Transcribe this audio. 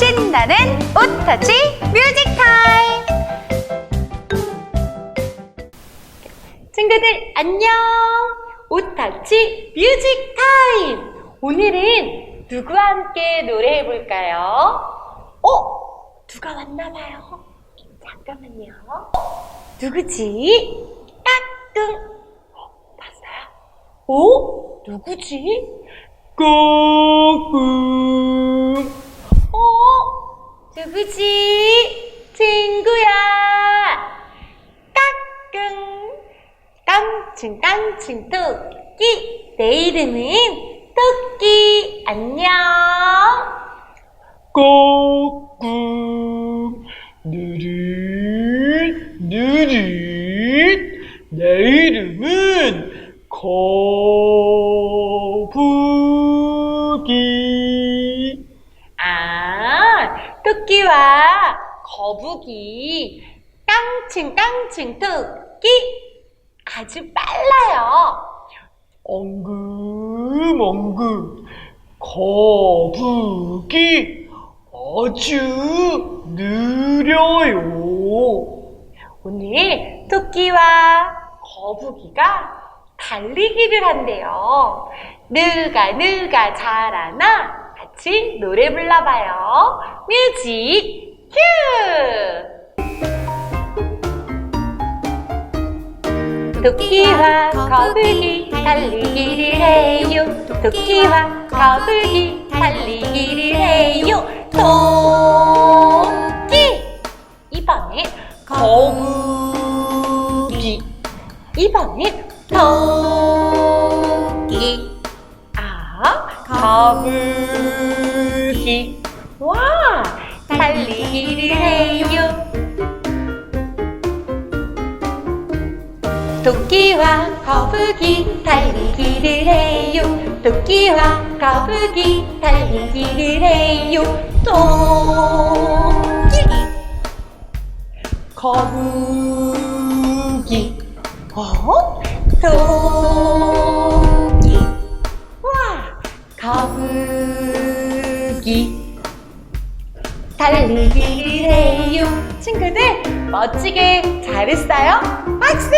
신나는 오터치 뮤직 타임! 친구들 안녕! 오터치 뮤직 타임! 오늘은 누구와 함께 노래해 볼까요? 어? 누가 왔나 봐요. 잠깐만요. 누구지? 까꿍. 어, 봤어요? 오? 누구지? 까꿍. 어? 누구지? 친구야. 까꿍. 깡충 깡충 토끼. 내 이름은 토끼. 안녕. 꼬꿍 느릿 느릿 내 이름은 거북이 아, 토끼와 거북이, 깡충 깡충 토끼 아주 빨라요. 엉금 엉금 거북이 아주 느려요 오늘 토끼와 거북이가 달리기를 한대요. 누가 누가 잘하나 같이 노래 불러봐요. 뮤직 큐! 토끼와 거북이 달리기를 해요. 토끼와 거북이 달리기를 해요. 토끼! 이번에 거북이. 이번에 토끼. 아, 거북이. 와, 달리기를 해요. 토끼와 거북이 달리기를 해요. 토끼와 거북이 달리기를 해요. 토끼 거북이 어? 토끼 와 거북이 다루기. 다루기를 해요. 친구들 멋지게 잘했어요. 박수!